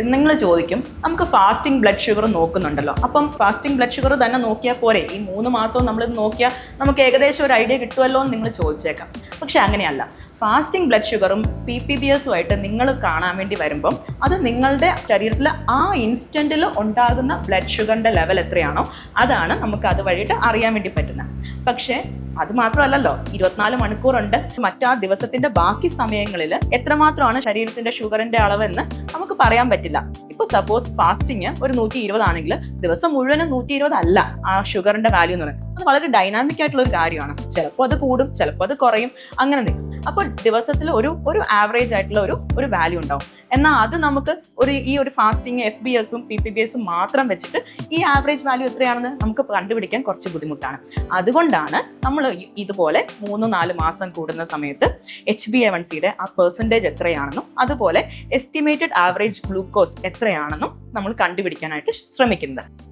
നിങ്ങൾ ചോദിക്കും നമുക്ക് ഫാസ്റ്റിംഗ് ബ്ലഡ് ഷുഗർ നോക്കുന്നുണ്ടല്ലോ. അപ്പം ഫാസ്റ്റിംഗ് ബ്ലഡ് ഷുഗർ തന്നെ നോക്കിയാൽ പോരെ? ഈ മൂന്ന് മാസവും നമ്മൾ നോക്കിയാൽ നമുക്ക് ഏകദേശം ഒരു ഐഡിയ കിട്ടുമല്ലോ എന്ന് നിങ്ങൾ ചോദിച്ചേക്കാം. പക്ഷെ അങ്ങനെയല്ല. ഫാസ്റ്റിംഗ് ബ്ലഡ് ഷുഗറും പി പി ബി എസും ആയിട്ട് നിങ്ങൾ കാണാൻ വേണ്ടി വരുമ്പം അത് നിങ്ങളുടെ ശരീരത്തിൽ ആ ഇൻസ്റ്റന്റിൽ ഉണ്ടാകുന്ന ബ്ലഡ് ഷുഗറിന്റെ ലെവൽ എത്രയാണോ അതാണ് നമുക്ക് അത് വഴിയിട്ട് അറിയാൻ വേണ്ടി പറ്റുന്നത്. പക്ഷേ അത് മാത്രമല്ലല്ലോ ഇരുപത്തിനാല് മണിക്കൂറുണ്ട്. മറ്റാ ദിവസത്തിന്റെ ബാക്കി സമയങ്ങളിൽ എത്രമാത്രമാണ് ശരീരത്തിന്റെ ഷുഗറിന്റെ അളവെന്ന് നമുക്ക് പറയാൻ പറ്റില്ല. ഇപ്പൊ സപ്പോസ് ഫാസ്റ്റിംഗ് ഒരു നൂറ്റി ഇരുപതാണെങ്കിൽ ദിവസം മുഴുവനും നൂറ്റി ഇരുപതല്ല ആ ഷുഗറിന്റെ വാല്യൂ എന്ന് പറയുന്നത്. വളരെ ഡൈനാമിക് ആയിട്ടുള്ള ഒരു കാര്യമാണ്. ചിലപ്പോൾ അത് കൂടും ചിലപ്പോൾ അത് കുറയും അങ്ങനെ നിൽക്കും. അപ്പോൾ ദിവസത്തിൽ ഒരു ഒരു ആവറേജ് ആയിട്ടുള്ള ഒരു ഒരു വാല്യൂ ഉണ്ടാവും. എന്നാൽ അത് നമുക്ക് ഒരു ഈ ഒരു ഫാസ്റ്റിംഗ് എഫ് ബി എസും പി പി ബി എസും മാത്രം വെച്ചിട്ട് ഈ ആവറേജ് വാല്യൂ എത്രയാണെന്ന് നമുക്ക് കണ്ടുപിടിക്കാൻ കുറച്ച് ബുദ്ധിമുട്ടാണ്. അതുകൊണ്ടാണ് നമ്മൾ ഇതുപോലെ മൂന്ന് നാല് മാസം കൂടുന്ന സമയത്ത് എച്ച് ബി എ വൺ സിയുടെ ആ പെർസെന്റേജ് എത്രയാണെന്നും അതുപോലെ എസ്റ്റിമേറ്റഡ് ആവറേജ് ഗ്ലൂക്കോസ് എത്രയാണെന്നും നമ്മൾ കണ്ടുപിടിക്കാനായിട്ട് ശ്രമിക്കുന്നത്.